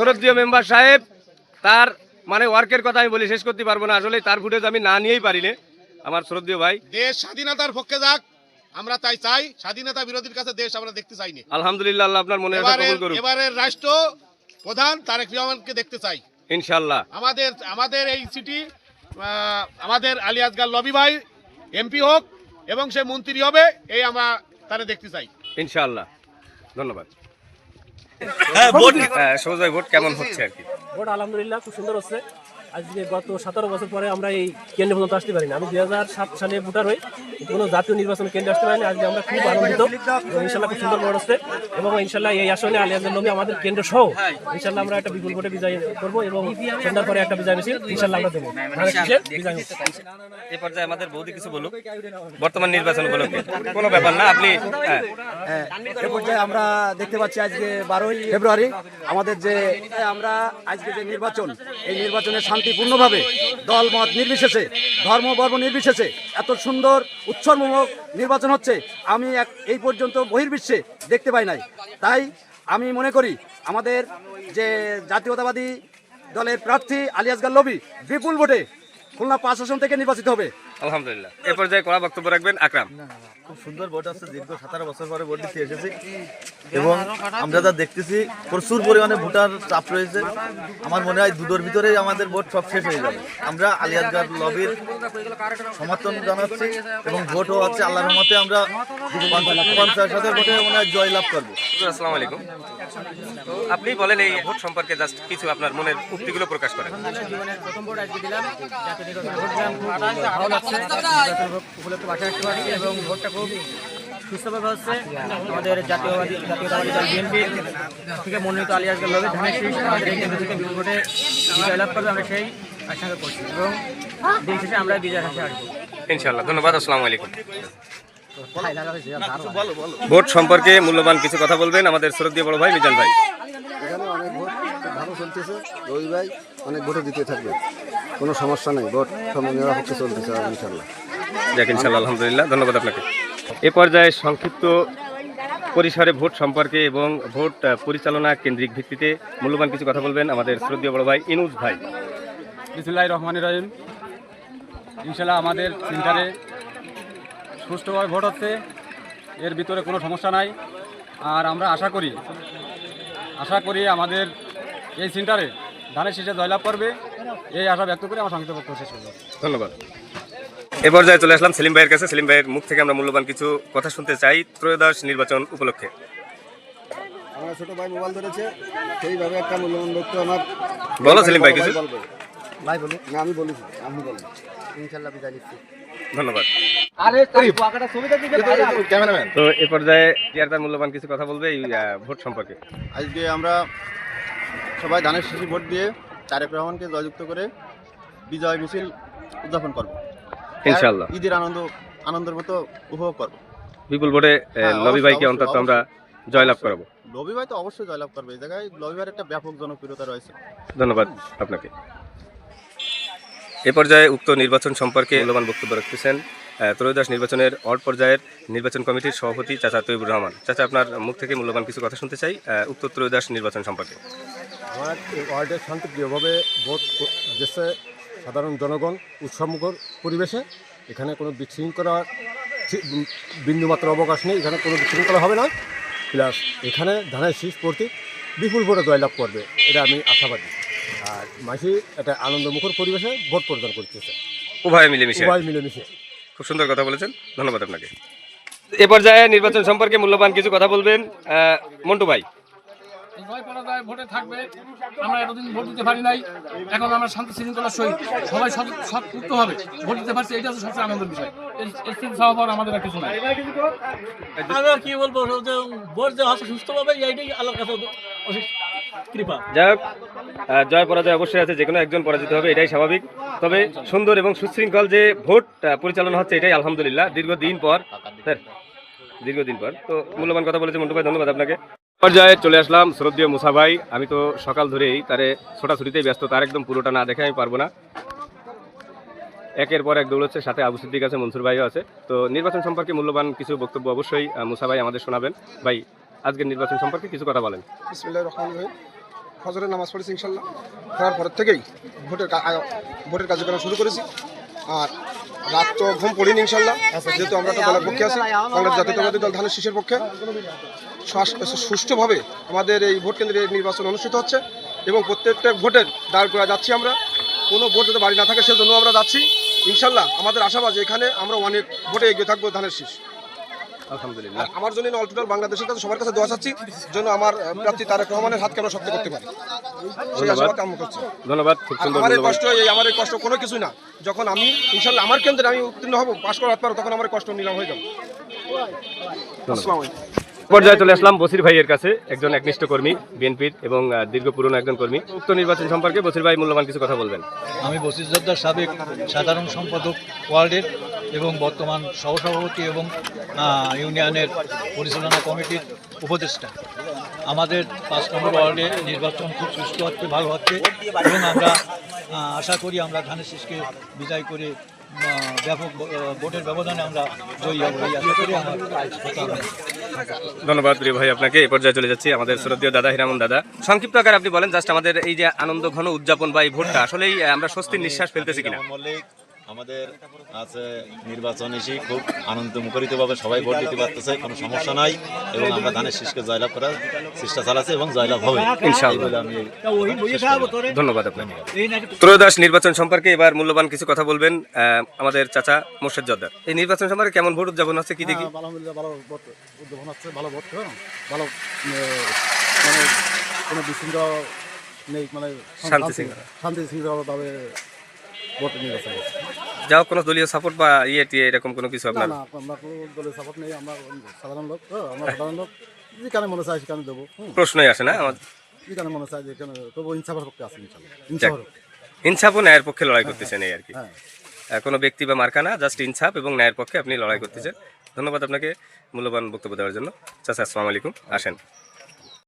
শ্রদ্ধীয় member সাহেব তার মানে ওয়ার্কের কথা আমি বলি শেষ করতে পারব না। আসলে তার ফুটেজ আমি না নিয়েই পারি না আমার শ্রদ্ধীয় ভাই। দেশ স্বাধীনতার পক্ষে যাক আমরা তাই চাই স্বাধীনতা বিরোধীর কাছে দেশ আমরা দেখতে চাইনি। আলহামদুলিল্লাহ আপনার মনে এবারে রাষ্ট্র প্রধান তারেক রহমানকে দেখতে চাই। ইনশাল্লাহ আমাদের আমাদের এই সিটি আমাদের আলী আসগার লবি ভাই এমপি হোক এবং সে মন্ত্রী হবে এই আমরা তারে দেখতে চাই। ইনশাআল্লাহ। ধন্যবাদ। হ্যাঁ, সবুজ ভাই ভোট কেমন হচ্ছে আর কি? ভোট আলহামদুলিল্লাহ খুব সুন্দর হচ্ছে। আজকে গত সতেরো বছর পরে আমরা এই কেন্দ্রে পর্যন্ত আসতে পারিনি। আমি দুই হাজার সাত সালে ভোটার হই কোনো জাতীয় নির্বাচন কেন্দ্রে আসতে পারিনি। আজকে আমরা খুব আনন্দিত। ইনশাল্লাহ খুব সুন্দর ভোট এবং ইনশাল্লাহ এই আসনে আলিয়াজের নবী আমাদের কেন্দ্র সহ ইনশাল্লাহ আমরা একটা বিপুল ভোটে বিজয় করব এবং সন্ধ্যার পরে একটা বিজয় মিছিল ইনশাল্লাহ আমরা দেবো। এই পর্যায়ে আমাদের বৌদি কিছু বলুক। বর্তমান নির্বাচন উপলক্ষে। কোনো ব্যাপার না আপনি হ্যাঁ, এ পর্যায়ে আমরা দেখতে পাচ্ছি আজকে বারোই ফেব্রুয়ারি আমাদের যে আমরা আজকে যে নির্বাচন এই নির্বাচনে শান্তিপূর্ণভাবে দল মত নির্বিশেষে ধর্ম বর্ম নির্বিশেষে এত সুন্দর উৎসবমূলক নির্বাচন হচ্ছে, আমি এক, এই পর্যন্ত বহির্বিশ্বে দেখতে পাই নাই। তাই আমি মনে করি আমাদের যে জাতীয়তাবাদী দলের প্রার্থী আলিয়াসগার লবি বিপুল ভোটে খুলনা পাঁচ আসন থেকে নির্বাচিত হবে। আলহামদুলিল্লাহ। এ পর্যায়ে কড়া বক্তব্য রাখবেন আকরাম। খুব সুন্দর ভোট আসছে দীর্ঘ সতেরো বছর পরে ভোট দিতে এসেছি। এবং আমরা যা দেখতেছি প্রচুর পরিমাণে ভোটার চাপ রয়েছে। আমার মনে হয় দুটোর ভিতরেই আমাদের ভোট সব শেষ হয়ে যাবে। আমরা আলিয়াজগার লবির সমর্থন জানাচ্ছি এবং ভোটও হচ্ছে আল্লাহর রহমতে আমরা পঞ্চাশ হাজার ভোটে মনে হয় জয়লাভ করব। আসসালামু আলাইকুম। তো আপনি বলেন এই ভোট সম্পর্কে জাস্ট কিছু আপনার মনের উক্তিগুলো প্রকাশ করেন। এবং ভোটটা সুস্থভাবে হচ্ছে। আমাদের জাতীয়বাদী জাতীয়তাবাদী দল বিএনপি থেকে মনোনীত আলী আজকাল লবে ধানের শীষ আমাদের এই কেন্দ্র থেকে ভোটে বিজয় লাভ করবে আমরা সেই আশঙ্কা করছি। এবং দিন শেষে আমরা বিজয় হাসে আসব ইনশাআল্লাহ ধন্যবাদ আসসালামু আলাইকুম। ভোট সম্পর্কে মূল্যবান কিছু কথা বলবেন আমাদের শ্রদ্ধীয় বড় ভাই মিজান ভাই। এখানে অনেক ভোট ভালো চলতেছে রবি ভাই অনেক ভোটে দিতে থাকবে। কোনো সমস্যা নেই ভোট নিরপেক্ষে চলতেছে ইনশাল্লাহ যাক ইনশাআল্লাহ আলহামদুলিল্লাহ ধন্যবাদ আপনাকে। এ পর্যায়ে সংক্ষিপ্ত পরিসরে ভোট সম্পর্কে এবং ভোট পরিচালনা কেন্দ্রিক ভিত্তিতে মূল্যবান কিছু কথা বলবেন আমাদের শ্রদ্ধীয় বড় ভাই ইনুজ ভাই। বিসমুল্লাহ রহমান রহিম। ইনশাল্লাহ আমাদের সেন্টারে সুষ্ঠুভাবে ভোট হচ্ছে এর ভিতরে কোনো সমস্যা নাই। আর আমরা আশা করি আশা করি আমাদের এই সেন্টারে ধানের শীষে জয়লাভ করবে এই আশা ব্যক্ত করে আমার সংক্ষিপ্ত বক্তব্য শেষ করব। ধন্যবাদ। এ পর্যায়ে চলে আসলাম সেলিম ভাইয়ের কাছে। সেলিম ভাইয়ের মুখ থেকে আমরা মূল্যবান কিছু কথা শুনতে চাই ত্রয়োদশ নির্বাচন উপলক্ষে। আমার ছোট ভাই মোবাইল ধরেছে সেইভাবে একটা মূল্যবান বক্তব্য আমার বলো সেলিম ভাই কিছু? ভাই বলুন না আমি বলি আমি বলেন। ইনশাল্লাহ বিদায় নিচ্ছি। ধন্যবাদ। তো এ পর্যায়ে তার মূল্যবান কিছু কথা বলবে এই ভোট সম্পর্কে। আজকে আমরা সবাই ধানের শিশি ভোট দিয়ে তারেক রহমানকে জয়যুক্ত করে বিজয় মিছিল উদযাপন করব। ইনশাআল্লাহ। ঈদের আনন্দ আনন্দের মতো উপভোগ করব। বিপুল ভোটে হ্যাঁ, লবি ভাইকে অন্তত আমরা জয়লাভ করাবো। লবি ভাই তো অবশ্যই জয়লাভ করবে। এই জায়গায় লবি ভাইয়ের একটা ব্যাপক জনপ্রিয়তা রয়েছে। ধন্যবাদ আপনাকে। এ পর্যায়ে উক্ত নির্বাচন সম্পর্কে মূল্যবান বক্তব্য রাখতেছেন আহ, ত্রয়োদশ নির্বাচনের অড পর্যায়ের নির্বাচন কমিটির সভাপতি চাচা তৈবুর রহমান। চাচা আপনার মুখ থেকে মূল্যবান কিছু কথা শুনতে চাই উক্ত ত্রয়োদশ নির্বাচন সম্পর্কে। আমার ওয়ার্ডে শান্তিপ্রিয়ভাবে ভোট দিচ্ছে সাধারণ জনগণ উৎসবমুখর পরিবেশে এখানে কোনো বিশৃঙ্খলার বিন্দুমাত্র অবকাশ নেই এখানে কোনো বিশৃঙ্খলা হবে না। প্লাস এখানে ধানের শীষ প্রতীক বিপুল ভোটে জয়লাভ করবে এটা আমি আশাবাদী। আর মাসি একটা আনন্দমুখর পরিবেশে ভোট প্রদান করতেছে। উভয় মিলেমিশে। উভয় মিলেমিশে। খুব সুন্দর কথা বলেছেন ধন্যবাদ আপনাকে। এ পর্যায়ে নির্বাচন সম্পর্কে মূল্যবান কিছু কথা বলবেন মন্টু ভাই। জয় পরাজয় ভোটে থাকবে। আমরা এতদিন ভোট দিতে পারি নাই। এখন আমরা শান্তি শৃঙ্খলার সহিত সবাই সৎযুক্ত হবে। ভোট দিতে পারছি এটা হচ্ছে সবচেয়ে আনন্দের বিষয়। এর থেকে চাওয়া আমাদের আর কিছু নাই। আমরা কি বলব যে ভোট যে হচ্ছে সুস্থভাবে এইটাই আল্লাহর কাছে কৃপা। যাই হোক জয় পরাজয় অবশ্যই আছে যে কোনো একজন পরাজিত হবে এটাই স্বাভাবিক। তবে সুন্দর এবং সুশৃঙ্খল যে ভোট আহ, পরিচালনা হচ্ছে এটাই আলহামদুলিল্লাহ। দীর্ঘদিন পর স্যার দীর্ঘদিন পর। তো মূল্যবান কথা বলেছে মন্টু ভাই ধন্যবাদ আপনাকে। পর্যায়ে চলে আসলাম শ্রদ্ধীয় মুসা ভাই। আমি তো সকাল ধরেই তারে ছোটাছুটিতেই ব্যস্ত, তার একদম পুরোটা না দেখে আমি পারব না। একের পর এক দৌড়চ্ছে সাথে আবু সিদ্দিক আছে, মনসুর ভাইও আছে। তো নির্বাচন সম্পর্কে মূল্যবান কিছু বক্তব্য অবশ্যই মুসা ভাই আমাদের শোনাবেন। ভাই, আজকের নির্বাচন সম্পর্কে কিছু কথা বলেন। ফজরের নামাজ পড়েছি ইনশাল্লাহ পর থেকেই ভোটের ভোটের কার্যক্রম শুরু করেছি। আর রাত তো ঘুম পড়িনি ইনশাল্লাহ যেহেতু আমরা তো দলের পক্ষে আছি কংগ্রেস জাতীয়তাবাদী দল ধানের শীষের পক্ষে। সুষ্ঠুভাবে আমাদের এই ভোট কেন্দ্রে নির্বাচন অনুষ্ঠিত হচ্ছে এবং প্রত্যেকটা ভোটের দাঁড় করে যাচ্ছি আমরা। কোনো ভোট যাতে বাড়ি না থাকে সেজন্য আমরা যাচ্ছি। ইনশাল্লাহ আমাদের আশাবাদ এখানে আমরা অনেক ভোটে এগিয়ে থাকব ধানের শীষ। আলহামদুলিল্লাহ। আমার জন্য অল টোটাল বাংলাদেশের কাছে সবার কাছে দোয়া চাচ্ছি যেন আমার প্রার্থী তারেক রহমানের হাতকে আমরা শক্ত করতে পারি। সেই আশাবাদ করছি। ধন্যবাদ আমার এই কষ্ট এই আমার এই কষ্ট কোনো কিছুই না। যখন আমি ইনশাল্লাহ আমার কেন্দ্রে আমি উত্তীর্ণ হব পাশ করার পারো তখন আমার কষ্ট নিলাম হয়ে যাবে। আসসালামু আলাইকুম পর্যায়ে চলে আসলাম বসির ভাইয়ের কাছে একজন একনিষ্ঠ কর্মী বিএনপির এবং দীর্ঘ পুরনো একজন কর্মী। উক্ত নির্বাচন সম্পর্কে বসির ভাই মূল্যবান কিছু কথা বলবেন। আমি বসিরজদ্দার সাবেক সাধারণ সম্পাদক ওয়ার্ডের এবং বর্তমান সহসভাপতি এবং ইউনিয়নের পরিচালনা কমিটির উপদেষ্টা। আমাদের পাঁচ নম্বর ওয়ার্ডে নির্বাচন খুব সুস্থ হচ্ছে ভালো হচ্ছে এবং আমরা আশা করি আমরা ধানের শীষকে বিজয় করে ব্যাপক ভোটের ব্যবধানে আমরা জয়ী হব এই আশা করি আমার কথা। ধন্যবাদ প্রিয় ভাই আপনাকে এই পর্যায়ে চলে যাচ্ছি আমাদের শ্রদ্ধীয় দাদা হিরামন দাদা। সংক্ষিপ্ত আকার আপনি বলেন জাস্ট আমাদের এই যে আনন্দ ঘন উদযাপন বা এই ভোটটা আসলেই আমরা স্বস্তির নিঃশ্বাস ফেলতেছি কিনা? মল্লিক আমাদের আছে নির্বাচন এসে খুব আনন্দ মুখরিতভাবে সবাই ভোট দিতে পারতেছে কোনো সমস্যা নাই এবং আমরা ধানের শীষকে জয়লাভ করার চেষ্টা চালাচ্ছি এবং জয়লাভ হবে। ধন্যবাদ আপনাকে। ত্রয়োদশ নির্বাচন সম্পর্কে এবার মূল্যবান কিছু কথা বলবেন আমাদের চাচা মোর্শেদ জর্দার। এই নির্বাচন সম্পর্কে কেমন ভোট উদযাপন হচ্ছে কি দেখি? আলহামদুলিল্লাহ ভালো ভোট উদ্ভাবন হচ্ছে ভালো ভোট হ্যাঁ। ভালো মানে কোনো বিশৃঙ্খলা নেই মানে শান্তি শৃঙ্খলা। শান্তি শৃঙ্খলাভাবে ভোট নির্বাচন যাও কোনো দলীয় সাপোর্ট বা ইয়ে টিয়ে এরকম কোনো কিছু আপনার? না আমরা কোনো সাপোর্ট নেই আমরা সাধারণ লোক তো আমরা সাধারণ লোক। যেখানে মনে চায় সেখানে দেবো প্রশ্নই আসে না আমার। যেখানে মনে যেখানে তবু ইনসাফের পক্ষে আছে। ইনসাফ ও ন্যায়ের পক্ষে লড়াই করতেছেন এই আর কি। হ্যাঁ কোনো ব্যক্তি বা মার্কা না জাস্ট ইনসাফ এবং ন্যায়ের পক্ষে আপনি লড়াই করতেছেন। ধন্যবাদ আপনাকে মূল্যবান বক্তব্য দেওয়ার জন্য। চাচা আসসালামু আলাইকুম। আসেন।